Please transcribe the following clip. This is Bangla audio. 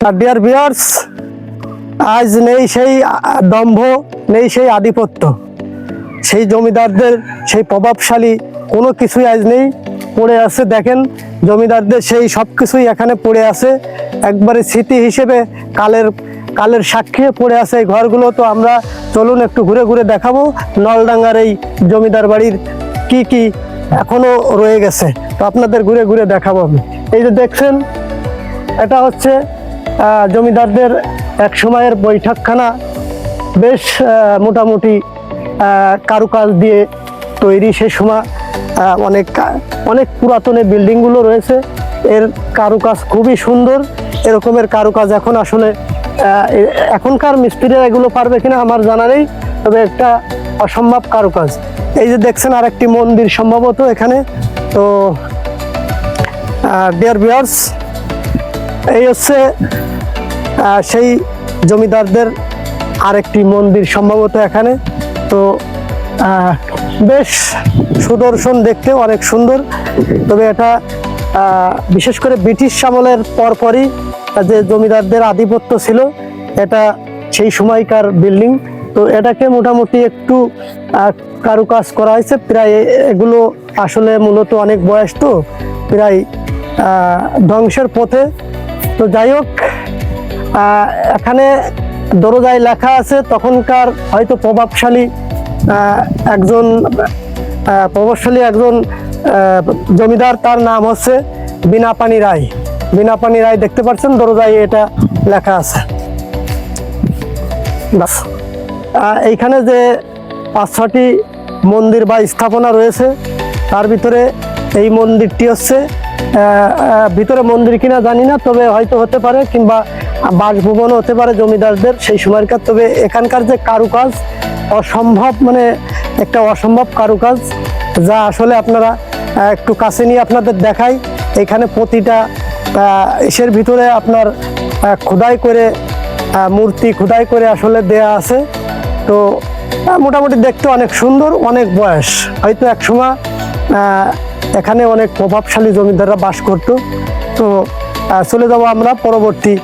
ডিয়ার বিয়ার্স আজ নেই সেই দম্ভ, নেই সেই আধিপত্য। সেই জমিদারদের, সেই প্রভাবশালী কোনো কিছুই আজ নেই, পড়ে আছে দেখেন, জমিদারদের সেই সব কিছুই এখানে পড়ে আছে। একবারে স্মৃতি হিসেবে কালের কালের সাক্ষী পড়ে আছে এই ঘরগুলো। তো আমরা চলুন একটু ঘুরে ঘুরে দেখাবো নলডাঙ্গার এই জমিদার বাড়ির কি কি এখনও রয়ে গেছে। তো আপনাদের ঘুরে ঘুরে দেখাবো আমি। এই যে দেখছেন, এটা হচ্ছে জমিদারদের এক সময়ের বৈঠকখানা বেশ মোটামুটি কারুকাজ দিয়ে তৈরি সে সময় অনেক অনেক পুরাতন বিল্ডিংগুলো রয়েছে। এর কারুকাজ খুবই সুন্দর। এরকমের কারুকাজ এখন আসলে এখনকার মিস্ত্রিরা এগুলো পারবে কিনা আমার জানা নেই, তবে একটা অসম্ভব কারুকাজ। এই যে দেখছেন আরেকটি মন্দির সম্ভবত এখানে। তো ডিয়ার বিয়ার্স এই হচ্ছে সেই জমিদারদের আরেকটি মন্দির সম্ভবত এখানে। তো বেশ সুদর্শন দেখতে অনেক সুন্দর। তবে এটা বিশেষ করে ব্রিটিশ আমলের পরপরই যে জমিদারদের আধিপত্য ছিল, এটা সেই সময়কার বিল্ডিং। তো এটাকে মোটামুটি একটু কারুকাজ করা হয়েছে। প্রায় এগুলো আসলে মূলত অনেক বয়স তো, প্রায় ধ্বংসের পথে। তো যাই হোক এখানে দরজায় লেখা আছে, তখনকার হয়তো প্রভাবশালী একজন প্রভাবশালী একজন জমিদার তার নাম হচ্ছে বিনাপানি রায়। বিনাপানি রায় দেখতে পাচ্ছেন, দরজায় এটা লেখা আছে। এইখানে যে পাঁচ ছটি মন্দির বা স্থাপনা রয়েছে, তার ভিতরে এই মন্দিরটি হচ্ছে ভিতরে মন্দির কিনা জানি না, তবে হয়তো হতে পারে, কিংবা বাসভবনও হতে পারে জমিদারদের সেই সময়কার তবে এখানকার যে কারুকাজ, অসম্ভব মানে একটা অসম্ভব কারুকাজ, যা আসলে আপনারা একটু কাছে নিয়ে আপনাদের দেখাই। এখানে প্রতিটা এসের ভিতরে আপনার খোদাই করে মূর্তি খোদাই করে আসলে দেয়া আছে। তো মোটামুটি দেখতে অনেক সুন্দর, অনেক বয়স। হয়তো এক সময় এখানে অনেক প্রভাবশালী জমিদাররা বাস করতো। তো চলে যাব আমরা পরবর্তী